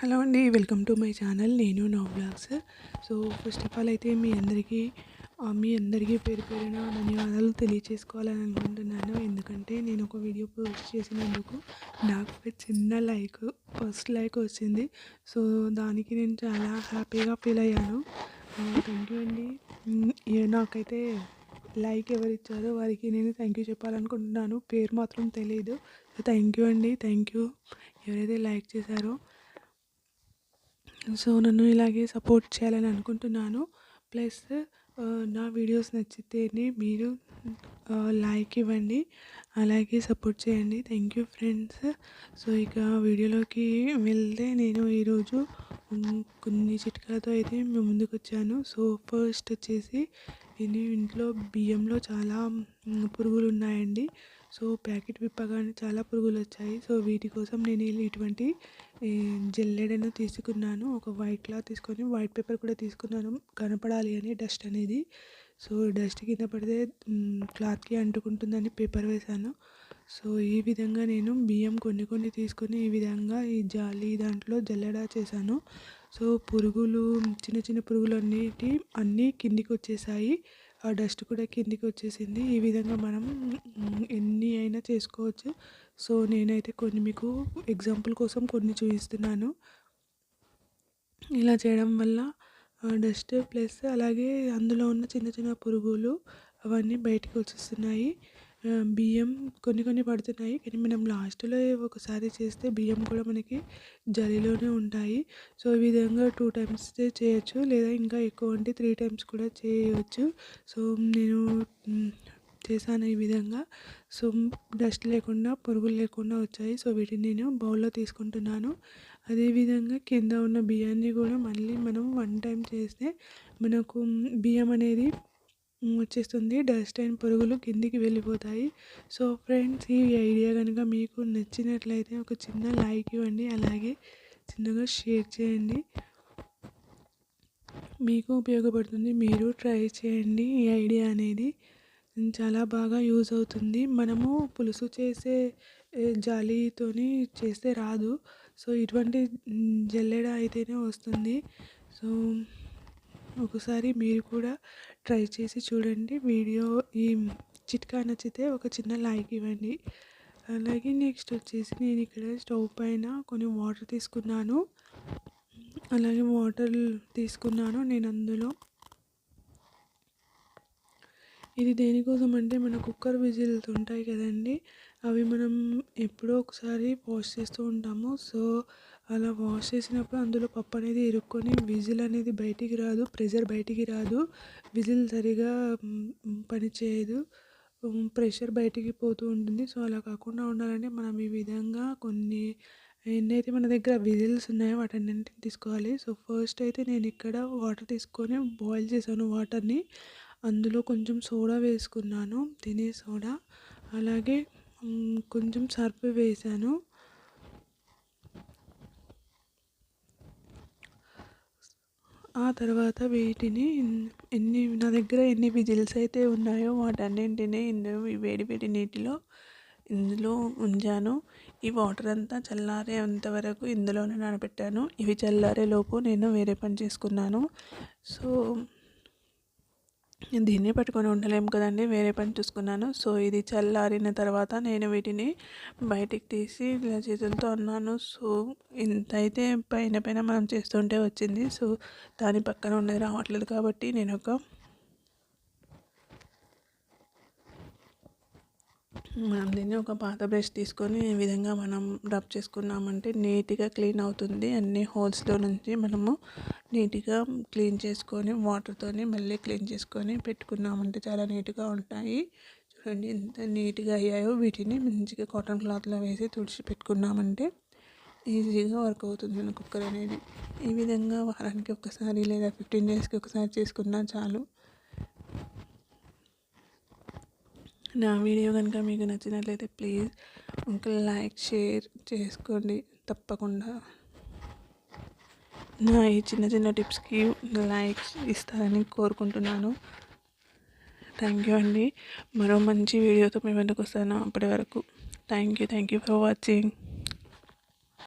Hello అండి welcome to my channel. నేను నా blogs so first of all అయితే మీ అందరికీ మీ అందరికీ పేరు పేరున ధన్యవాదాలు తెలియచేసుకోవాలని అనుకుంటున్నాను. ఎందుకంటే నేను ఒక వీడియో పోస్ట్ చేసినందుకు నాకు చిన్న లైక్ ఫస్ట్ లైక్ వచ్చింది. సో దానికి నేను చాలా హ్యాపీగా ఫీల్ అయ్యాను. థ్యాంక్ యూ అండి. నాకైతే లైక్ ఎవరు ఇచ్చారో వారికి నేను థ్యాంక్ యూ చెప్పాలనుకుంటున్నాను. పేరు మాత్రం తెలియదు సో థ్యాంక్ యూ అండి థ్యాంక్ యూ ఎవరైతే లైక్ చేశారో సో నన్ను ఇలాగే సపోర్ట్ చేయాలని అనుకుంటున్నాను. ప్లస్ నా వీడియోస్ నచ్చితేనే మీరు లైక్ ఇవ్వండి. అలాగే సపోర్ట్ చేయండి. Thank you friends. సో ఇక వీడియోలోకి వెళ్తే నేను ఈరోజు కొన్ని చిట్కాలతో అయితే మేము ముందుకు వచ్చాను. సో ఫస్ట్ వచ్చేసి నేను ఇంట్లో బియ్యంలో చాలా పురుగులు ఉన్నాయండి. సో ప్యాకెట్ విప్పగానే చాలా పురుగులు వచ్చాయి. సో వీటి కోసం నేను ఇటువంటి జల్లెడను తీసుకున్నాను. ఒక వైట్ క్లాత్ తీసుకొని వైట్ పేపర్ కూడా తీసుకున్నాను. కనపడాలి అని డస్ట్ అనేది. సో డస్ట్ కింద పడితే క్లాత్కి అంటుకుంటుందని పేపర్ వేశాను. సో ఈ విధంగా నేను బియ్యం కొన్ని కొన్ని తీసుకొని ఈ విధంగా ఈ జాలి దాంట్లో జల్లెడ చేశాను. సో పురుగులు చిన్న చిన్న పురుగులు అన్నిటి అన్నీ కిందికి వచ్చేసాయి. ఆ డస్ట్ కూడా కిందికి వచ్చేసింది. ఈ విధంగా మనం ఎన్ని అయినా చేసుకోవచ్చు. సో నేనైతే కొన్ని మీకు ఎగ్జాంపుల్ కోసం కొన్ని చూపిస్తున్నాను. ఇలా చేయడం వల్ల డస్ట్ ప్లస్ అలాగే అందులో ఉన్న చిన్న చిన్న పురుగులు అవన్నీ బయటకు వచ్చేస్తున్నాయి. బియ్యం కొన్ని కొన్ని పడుతున్నాయి. కానీ మనం లాస్ట్లో ఒకసారి చేస్తే బియ్యం కూడా మనకి జలిలోనే ఉంటాయి. సో ఈ విధంగా టూ టైమ్స్ చేయొచ్చు. లేదా ఇంకా ఎక్కువ అంటే త్రీ టైమ్స్ కూడా చేయవచ్చు సో నేను చేశాను ఈ విధంగా. సో డస్ట్ లేకుండా పురుగులు లేకుండా వచ్చాయి. సో వీటిని నేను బౌల్లో తీసుకుంటున్నాను. అదేవిధంగా కింద ఉన్న బియ్యాన్ని కూడా మళ్ళీ మనం వన్ టైం చేస్తే మనకు బియ్యం అనేది వచ్చేస్తుంది. డస్ట్ అండ్ పురుగులు కిందికి వెళ్ళిపోతాయి. సో ఫ్రెండ్స్ ఈ ఐడియా కనుక మీకు నచ్చినట్లయితే ఒక చిన్న లైక్ ఇవ్వండి. అలాగే చిన్నగా షేర్ చేయండి. మీకు ఉపయోగపడుతుంది. మీరు ట్రై చేయండి ఈ ఐడియా అనేది. చాలా బాగా యూజ్ అవుతుంది. మనము పులుసు చేసే జాలీతోని చేస్తే రాదు. సో ఇటువంటి జల్లెడ అయితేనే వస్తుంది. సో ఒకసారి మీరు కూడా ట్రై చేసి చూడండి. వీడియో ఈ చిట్కా నచ్చితే ఒక చిన్న లైక్ ఇవ్వండి. అలాగే నెక్స్ట్ వచ్చేసి నేను ఇక్కడ స్టవ్ పైన కొన్ని వాటర్ తీసుకున్నాను. అలాగే వాటర్ తీసుకున్నాను. నేను అందులో ఇది దేనికోసం అంటే మన కుక్కర్ విజిల్స్ ఉంటాయి కదండి. అవి మనం ఎప్పుడో ఒకసారి వాష్ చేస్తూ ఉంటాము. సో అలా వాష్ చేసినప్పుడు అందులో పప్పు అనేది ఇరుక్కొని విజిల్ అనేది బయటికి రాదు ప్రెషర్ బయటికి రాదు. విజిల్ సరిగా పనిచేయదు ప్రెషర్ బయటికి పోతూ ఉంటుంది. సో అలా కాకుండా ఉండాలంటే మనం ఈ విధంగా కొన్ని ఎన్నైతే మన దగ్గర విజిల్స్ ఉన్నాయో వాటన్నింటిని తీసుకోవాలి. సో ఫస్ట్ అయితే నేను ఇక్కడ వాటర్ తీసుకొని బాయిల్ చేశాను వాటర్ని. అందులో కొంచెం సోడా వేసుకున్నాను. తినే సోడా. అలాగే కొంచెం సర్ఫ్ వేసాను. ఆ తర్వాత వీటిని ఎన్ని నా దగ్గర ఎన్ని విజిల్స్ అయితే ఉన్నాయో వాటన్నింటినీ ఇందులో వేడి వేడి నీటిలో ఇందులో ఉంచాను. ఈ వాటర్ అంతా చల్లారేంత వరకు ఇందులోనే నానబెట్టాను. ఇవి చల్లారే లోపు నేను వేరే పని చేసుకున్నాను. సో దీన్ని పట్టుకొని ఉండలేము కదండి. వేరే పని చూసుకున్నాను. సో ఇది చల్లారిన తర్వాత నేను వీటిని బయటికి తీసి ఇలా చేతులతో అన్నాను. సో ఇంత అయితే పైన పైన మనం చేస్తుంటే వచ్చింది. సో దాని పక్కన ఉన్నది రావట్లేదు కాబట్టి నేను ఒక మనం దీన్ని ఒక పాత బ్రష్ తీసుకొని ఈ విధంగా మనం రబ్ చేసుకున్నామంటే నీట్గా క్లీన్ అవుతుంది. అన్ని హోల్స్లో నుంచి మనము నీట్గా క్లీన్ చేసుకొని వాటర్తోని మళ్ళీ క్లీన్ చేసుకొని పెట్టుకున్నామంటే చాలా నీట్గా ఉంటాయి. చూడండి ఎంత నీట్గా అయ్యాయో. వీటిని మంచిగా కాటన్ క్లాత్లో వేసి తుడిచి పెట్టుకున్నామంటే ఈజీగా వర్క్ అవుతుంది మన కుక్కర్ అనేది. ఈ విధంగా వారానికి ఒకసారి లేదా ఫిఫ్టీన్ డేస్కి ఒకసారి చేసుకున్నా చాలు. నా వీడియో కనుక మీకు నచ్చినట్లయితే ప్లీజ్ ఒక లైక్ షేర్ చేసుకోండి. తప్పకుండా. నా ఈ చిన్న చిన్న టిప్స్కి లైక్స్ ఇస్తారని కోరుకుంటున్నాను. థ్యాంక్ యూ అండి. మరో మంచి వీడియోతో మీ ముందుకు వస్తాను. అప్పటి వరకు thank you thank you for watching.